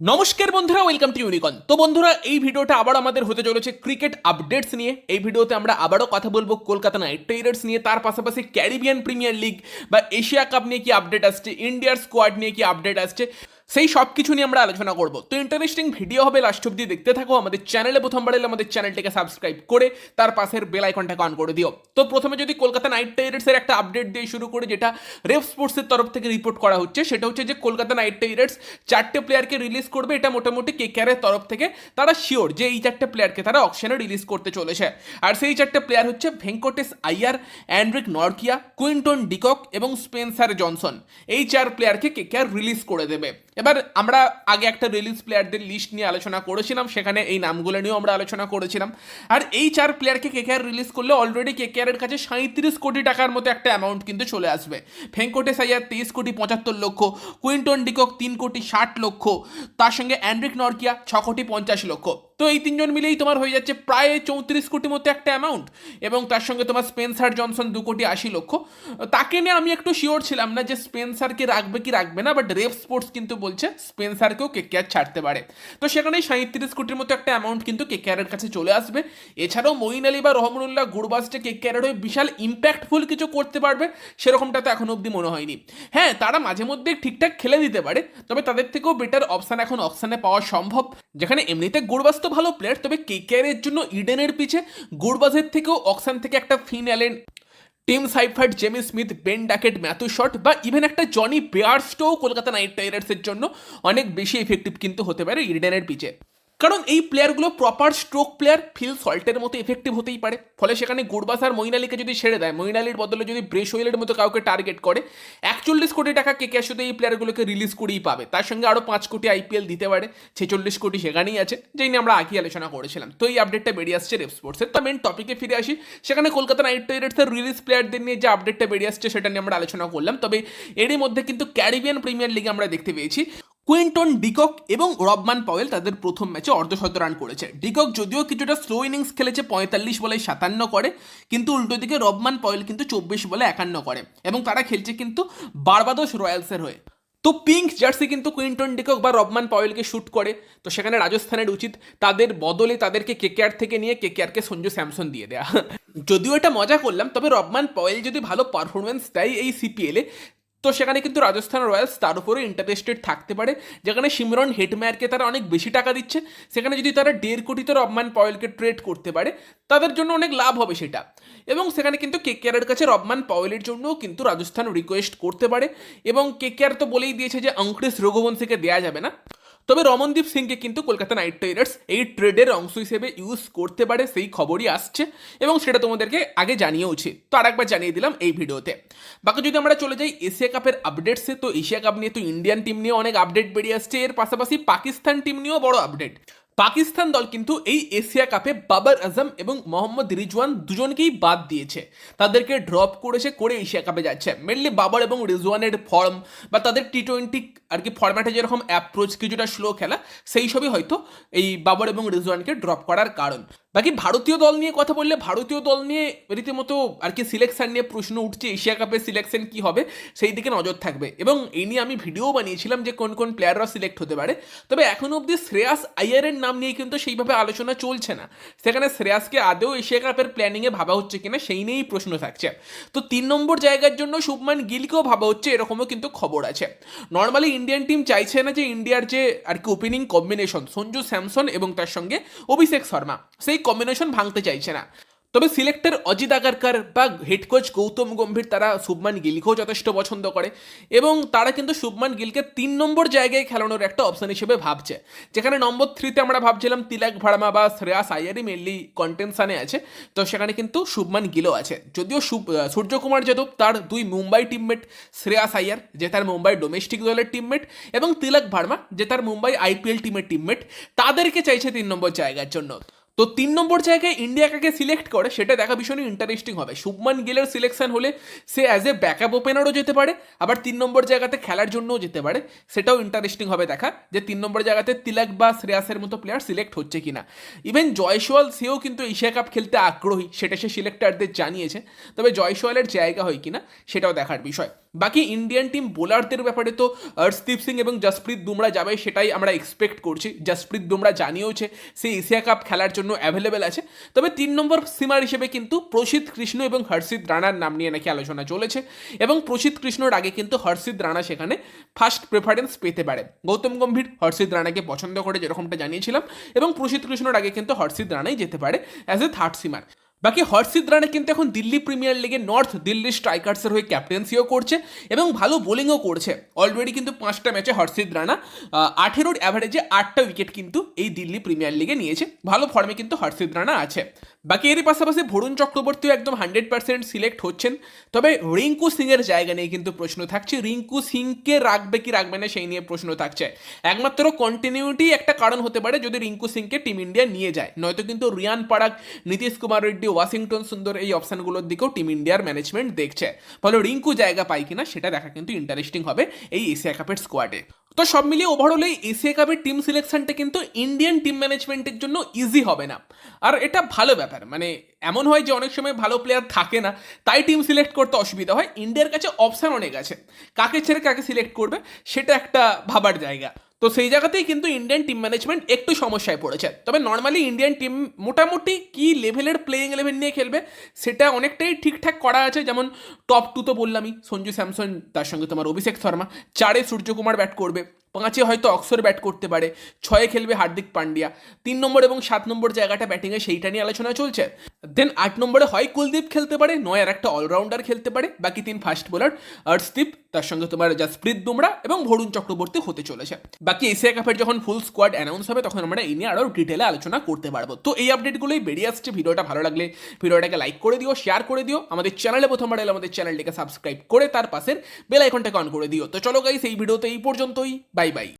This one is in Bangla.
নমস্কার বন্ধুরা ওয়েলকাম টু ইউনিকন তো বন্ধুরা, এই ভিডিওটা আবার আমাদের হতে চলেছে ক্রিকেট আপডেটস নিয়ে। এই ভিডিওতে আমরা আবারও কথা বলব কলকাতা নাইট রাইডার্স নিয়ে, তার পাশাপাশি ক্যারিবিয়ান প্রিমিয়ার লিগ বা এশিয়া কাপ নিয়ে কি আপডেট আসছে ইন্ডিয়ার স্কোয়াড নিয়ে কি আপডেট আসছে। সেই সব কিছু নিয়ে আমরা আলোচনা করব। তো ইন্টারেস্টিং ভিডিও হবে লাস্ট অব্দি দেখতে থাকো, আমাদের চ্যানেলে প্রথমবার এলে আমাদের চ্যানেলটিকে সাবস্ক্রাইব করে তার পাশের বেল আইকনটাকে অন করে দিও। তো প্রথমে যদি কলকাতা নাইট রাইডার্সের একটা আপডেট দিয়ে শুরু করে, যেটা রেফ স্পোর্টসের তরফ থেকে রিপোর্ট করা হচ্ছে, সেটা হচ্ছে যে কলকাতা নাইট রাইডার্স চারটে প্লেয়ারকে রিলিজ করবে, এটা মোটামুটি কে কেকেআরের তরফ থেকে তারা শিওর যে এই চারটে প্লেয়ারকে তারা অকশনে রিলিজ করতে চলেছে। আর সেই চারটে প্লেয়ার হচ্ছে Venkatesh Iyer Anrich Nortje Quinton de Kock এবং স্পেন্সার জনসন এই চার প্লেয়ারকে কে কেকেআর রিলিজ করে দেবে। এবার আমরা আগে একটা রিলিজ প্লেয়ারদের লিস্ট নিয়ে আলোচনা করেছিলাম, সেখানে এই নামগুলো নিয়েও আমরা আলোচনা করেছিলাম। আর এই চার প্লেয়ারকে কে কেকেআর রিলিজ করলে অলরেডি কে কেকেআরের কাছে সাঁত্রিশ কোটি টাকার মতো একটা অ্যামাউন্ট কিন্তু চলে আসবে। ভেঙ্কটেশ আয়ার তেইশ কোটি পঁচাত্তর লক্ষ কুইন্টন ডিকক তিন কোটি ষাট লক্ষ, তার সঙ্গে অ্যান্ড্রিক নরকিয়া ছ কোটি পঞ্চাশ লক্ষ। তো এই তিনজন মিলেই তোমার হয়ে যাচ্ছে প্রায় চৌত্রিশ কোটি মতো একটা অ্যামাউন্ট এবং তার সঙ্গে তোমার স্পেন্সার জনসন দু কোটি আশি লক্ষ। তাকে নিয়ে আমি একটু শিওর ছিলাম না যে স্পেন্সারকে রাখবে কি রাখবে না বাট রেফ স্পোর্টস কিন্তু বলছে স্পেন্সারকেও কেকেআর ছাড়তে পারে। তো সেখানে সাঁত্রিশ কোটির মতো একটা অ্যামাউন্ট কিন্তু কেকেআরের কাছে চলে আসবে। এছাড়াও মঈন আলী বা রহমানুল্লাহ গুরবাসটা কেকেআরের হয়ে বিশাল ইম্প্যাক্টফুল কিছু করতে পারবে, সেরকমটা তো এখন অবধি মনে হয়নি। হ্যাঁ তারা মাঝে মধ্যে ঠিকঠাক খেলে দিতে পারে, তবে তাদের থেকেও বেটার অপশান এখন অপশানে পাওয়া সম্ভব, যেখানে এমনিতে গুরবাস তো ভালো প্লেয়ার তবে কেকেআরের জন্য ইডেনের পিছে গুরবাজের থেকেও অক্সান থেকে একটা Finn Allen Tim Seifert Jamie Smith Ben Duckett Matthew Short বা ইভেন একটা জনি বেয়ারস্টোও কলকাতা নাইট রাইডার্সের জন্য অনেক বেশি এফেক্টিভ কিন্তু হতে পারে ইডেনের পিচে কারণ এই প্লেয়ারগুলো প্রপার স্ট্রোক প্লেয়ার ফিল সল্টের মতো এফেক্টিভ হতেই পারে। ফলে সেখানে গুরবাস আর আলীকে যদি ছেড়ে দেয় আলীর বদলে যদি ব্রেশওয়েলের মতো কাউকে টার্গেট করে, একচল্লিশ কোটি টাকা কে শুধু এই প্লেয়ারগুলোকে রিলিজ করেই পাবে। তার সঙ্গে আরও পাঁচ কোটি আইপিএল দিতে পারে, ছেচল্লিশ কোটি সেখানেই আছে, যেই নিয়ে আমরা আগে আলোচনা করেছিলাম। তো এই আপডেটটা বেরিয়ে আসছে রেপ স্পোর্টসের তো মেন টপিকে ফিরে আসি। সেখানে কলকাতা নাইট রাইডার্সের রিলিজ প্লেয়ারদের নিয়ে যে আপডেটটা বেরিয়ে আসছে, সেটা নিয়ে আমরা আলোচনা করলাম। তবে এরই মধ্যে কিন্তু ক্যারিবিয়ান প্রিমিয়ার লিগে আমরা দেখতে পেয়েছি। কুইন্টন, ডিকক এবং রবমান পাওয়েল তাদের প্রথম ম্যাচে অর্ধশত রান করেছে। ডিকক যদিও কিছুটা স্লো ইনিংস খেলেছে, পঁয়তাল্লিশ বলে সাতান্ন করে, কিন্তু উল্টো দিকে রবমান পাওয়েল কিন্তু চব্বিশ বলে একান্ন করে এবং তারা খেলছে কিন্তু বারবাদোস রয়্যালসের হয়ে। তো পিঙ্ক জার্সি কিন্তু কুইন্টন, ডিকক বা রবমান পাওয়েলকে শ্যুট করে। তো সেখানে রাজস্থানের উচিত তাদের বদলে তাদেরকে কেকেআর থেকে নিয়ে কেকেআরকে সঞ্জু স্যামসন দিয়ে দেওয়া যদিও এটা মজা করলাম, তবে রবমান পয়েল যদি ভালো পারফরমেন্স দেয় এই সিপিএলে তো সেখানে কিন্তু রাজস্থান রয়্যালস তার উপরে ইন্টারেস্টেড থাকতে পারে। যেখানে সিমরন হেটম্যারকে তারা অনেক বেশি টাকা দিচ্ছে। সেখানে যদি তারা দেড় কোটিতে রবমান পয়েলকে ট্রেড করতে পারে, তাদের জন্য অনেক লাভ হবে সেটা। এবং সেখানে কিন্তু কে কেকেআরের কাছে রবমান পয়েলের জন্যও কিন্তু রাজস্থান রিকোয়েস্ট করতে পারে। এবং কে কেকেআর তো বলেই দিয়েছে যে অঙ্কৃশ রঘুবংশীকে দেওয়া যাবে না। তবে রমনদীপ সিংকে কিন্তু কলকাতা নাইট রাইডার্স এই ট্রেডের অংশ হিসেবে ইউজ করতে পারে সেই খবরই আসছে এবং সেটা তোমাদেরকে আগে জানিয়েওছি। তো আর একবার জানিয়ে দিলাম এই ভিডিওতে। বাকি যদি আমরা চলে যাই এশিয়া কাপের আপডেটসে তো এশিয়া কাপ নিয়ে তো ইন্ডিয়ান টিম নিয়ে অনেক আপডেট বেরিয়ে আসছে। এর পাশাপাশি পাকিস্তান টিম নিয়েও বড় আপডেট পাকিস্তান দল কিন্তু এই এশিয়া কাপে বাবার আজম এবং মোহাম্মদ রিজওয়ান দুজনকেই বাদ দিয়েছে। তাদেরকে ড্রপ করেছে, করে এশিয়া কাপে যাচ্ছে। মেনলি বাবার এবং রিজওয়ানের ফর্ম বা তাদের টি টোয়েন্টি আর কি ফর্ম্যাটে যেরকম অ্যাপ্রোচ কিছুটা স্লো খেলা, সেই সবই হয়তো এই বাবর এবং রিজওয়ানকে ড্রপ করার কারণ। বাকি ভারতীয় দল নিয়ে কথা বললে, ভারতীয় দল নিয়ে রীতিমতো আর কি সিলেকশন নিয়ে প্রশ্ন উঠছে, এশিয়া কাপের সিলেকশন কি হবে, সেই দিকে নজর থাকবে। এবং এই নিয়ে আমি ভিডিও বানিয়েছিলাম যে কোন কোন প্লেয়াররা সিলেক্ট হতে পারে। তবে এখন অবধি শ্রেয়াস আইয়ারের নাম নিয়ে কিন্তু সেইভাবে আলোচনা চলছে না। সেখানে শ্রেয়াসকে আদৌ এশিয়া কাপের প্ল্যানিংয়ে ভাবা হচ্ছে কিনা, সেই নিয়েই প্রশ্ন থাকছে। তো তিন নম্বর জায়গার জন্য শুভমান গিলকেও ভাবা হচ্ছে, এরকমও কিন্তু খবর আছে। নর্মালি ইন্ডিয়ান টিম চাইছে না যে ইন্ডিয়ার যে আর কি ওপেনিং কম্বিনেশন সঞ্জু স্যামসন এবং তার সঙ্গে অভিষেক শর্মা। সেই কম্বিনেশন ভাঙতে চাইছে না। তবে সিলেক্টর অজিত আগারকার বা হেড কোচ গৌতম গম্ভীর, তারা শুভমান গিলকেও যথেষ্ট পছন্দ করে এবং তারা কিন্তু শুভমান গিলকে তিন নম্বর জায়গায় খেলানোর একটা অপশন হিসেবে ভাবছে। যেখানে নম্বর থ্রিতে আমরা ভাবছিলাম তিলাক ভাড়ামা বা শ্রেয়াস আয়ারই মেনলি কন্টেনশানে আছে, তো সেখানে কিন্তু শুভমান গিলও আছে। যদিও সূর্যকুমার যাদব তার দুই মুম্বাই টিমমেট শ্রেয়াস আয়ার, যে তার মুম্বাই ডোমেস্টিক দলের টিমমেট এবং তিলক ভার্মা, যে তার মুম্বাই আইপিএল টিমের টিমমেট তাদেরকে চাইছে তিন নম্বর জায়গার জন্য। তো তিন নম্বর জায়গায় ইন্ডিয়া কাকে সিলেক্ট করে, সেটা দেখা ভীষণই ইন্টারেস্টিং হবে। শুভমান গিলের সিলেকশন হলে সে অ্যাজ এ ব্যাকআপ ওপেনারও যেতে পারে, আবার তিন নম্বর জায়গাতে খেলার জন্যও যেতে পারে, সেটাও ইন্টারেস্টিং হবে দেখা, যে তিন নম্বর জায়গাতে তিলক বা শ্রেয়াসের মতো প্লেয়ার সিলেক্ট হচ্ছে কিনা। ইভেন জয়সওয়াল সেও কিন্তু এশিয়া কাপ খেলতে আগ্রহী, সেটা সে সিলেক্টারদের জানিয়েছে, তবে জয়সওয়ালের জায়গা হয় কিনা, সেটাও দেখার বিষয়। বাকি ইন্ডিয়ান টিম বোলারদের ব্যাপারে তো হর্ষদীপ সিং এবং জসপ্রীত বুমরা যাবে সেটাই আমরা এক্সপেক্ট করছি। জসপ্রীত বুমরা জানিয়েওছে, সে এশিয়া কাপ খেলার জন্য অ্যাভেলেবেল আছে। তবে তিন নম্বর সীমার হিসেবে কিন্তু প্রসিদ্ধ কৃষ্ণ এবং হর্ষিত রানার নাম নিয়ে নাকি আলোচনা চলেছে। এবং প্রসিদ্ধ কৃষ্ণর আগে কিন্তু হর্ষিত রানা সেখানে ফার্স্ট প্রেফারেন্স পেতে পারে। গৌতম গম্ভীর হর্ষিত রানাকে পছন্দ করে যেরকমটা জানিয়েছিলাম। এবং প্রসিদ্ধ কৃষ্ণর আগে কিন্তু হর্ষিত রানাই যেতে পারে অ্যাজ এ থার্ড সিমার বাকি হর্ষিত রানা কিন্তু এখন দিল্লি প্রিমিয়ার লিগে নর্থ দিল্লি স্ট্রাইকার্সের হয়ে ক্যাপ্টেন্সিও করছে এবং ভালো বোলিংও করছে। অলরেডি কিন্তু পাঁচটা ম্যাচে হর্ষিত রানা আঠেরোর অ্যাভারেজে আটটা উইকেট কিন্তু এই দিল্লি প্রিমিয়ার লিগে নিয়েছে। ভালো ফর্মে কিন্তু হর্ষিত রানা আছে। বাকি এরই পাশাপাশি ভরুণ চক্রবর্তীও একদম হান্ড্রেড পার্সেন্ট সিলেক্ট হচ্ছেন। তবে রিঙ্কু সিংয়ের জায়গা নিয়ে কিন্তু প্রশ্ন থাকছে। রিঙ্কু সিংকে রাখবে কি রাখবে না সেই নিয়ে প্রশ্ন থাকছে। একমাত্র কন্টিনিউটি একটা কারণ হতে পারে যদি রিঙ্কু সিংকে টিম ইন্ডিয়া নিয়ে যায়। নয়তো কিন্তু রিয়ান পারাগ, নীতিশ কুমার রেড্ডি ওয়াশিংটন সুন্দর এই অপশনগুলোর দিকেও টিম ইন্ডিয়ার ম্যানেজমেন্ট দেখছে। ফলে রিঙ্কু জায়গা পায় কিনা সেটা দেখা কিন্তু ইন্টারেস্টিং হবে এই এশিয়া কাপের স্কোয়াডে তো সব মিলিয়ে ওভারঅল এই এশিয়া কাপের টিম সিলেকশনটা কিন্তু ইন্ডিয়ান টিম ম্যানেজমেন্টের জন্য ইজি হবে না। আর এটা ভালো ব্যাপার মানে এমন হয় যে অনেক সময় ভালো প্লেয়ার থাকে না, তাই টিম সিলেক্ট করতে অসুবিধা হয়। ইন্ডিয়ার কাছে অপশান অনেক আছে। কাকে ছেড়ে কাকে সিলেক্ট করবে, সেটা একটা ভাবার জায়গা। তো সেই জায়গাতেই কিন্তু ইন্ডিয়ান টিম ম্যানেজমেন্ট একটু সমস্যায় পড়েছে। তবে নর্মালি ইন্ডিয়ান টিম মোটামুটি কি লেভেলের প্লেয়িং ইলেভেন নিয়ে খেলবে, সেটা অনেকটাই ঠিকঠাক করা আছে। যেমন টপ টু তো বললামই, সঞ্জু স্যামসন, তার সঙ্গে তোমার অভিষেক শর্মা, চারে সূর্যকুমার ব্যাট করবে, পাঁচে হয়তো অক্সর ব্যাট করতে পারে, ছয়ে খেলবে হার্দিক পান্ডিয়া, তিন নম্বর এবং সাত নম্বর জায়গাটা ব্যাটিংয়ে সেইটা নিয়ে আলোচনা চলছে। দেন আট নম্বরে হয় কুলদীপ খেলতে পারে, নয় আর একটা অলরাউন্ডার খেলতে পারে, বাকি তিন ফাস্ট বোলার অর্শদীপ তার সঙ্গে তোমার জাসপ্রীত বুমরা এবং ভরুণ চক্রবর্তী হতে চলেছে। বাকি এশিয়া কাপের যখন ফুল স্কোয়াড অ্যানাউন্স হবে, তখন আমরা এই নিয়ে আরও ডিটেলে আলোচনা করতে পারব। তো এই আপডেটগুলোই বেরিয়ে আসছে। ভিডিওটা ভালো লাগলে ভিডিওটাকে লাইক করে দিও শেয়ার করে দিও। আমাদের চ্যানেলে প্রথমবার এলে আমাদের চ্যানেলটিকে সাবস্ক্রাইব করে তার পাশের বেল আইকনটাকে অন করে দিও। তো চলো গাইস এই ভিডিওতে এই পর্যন্তই। Bye bye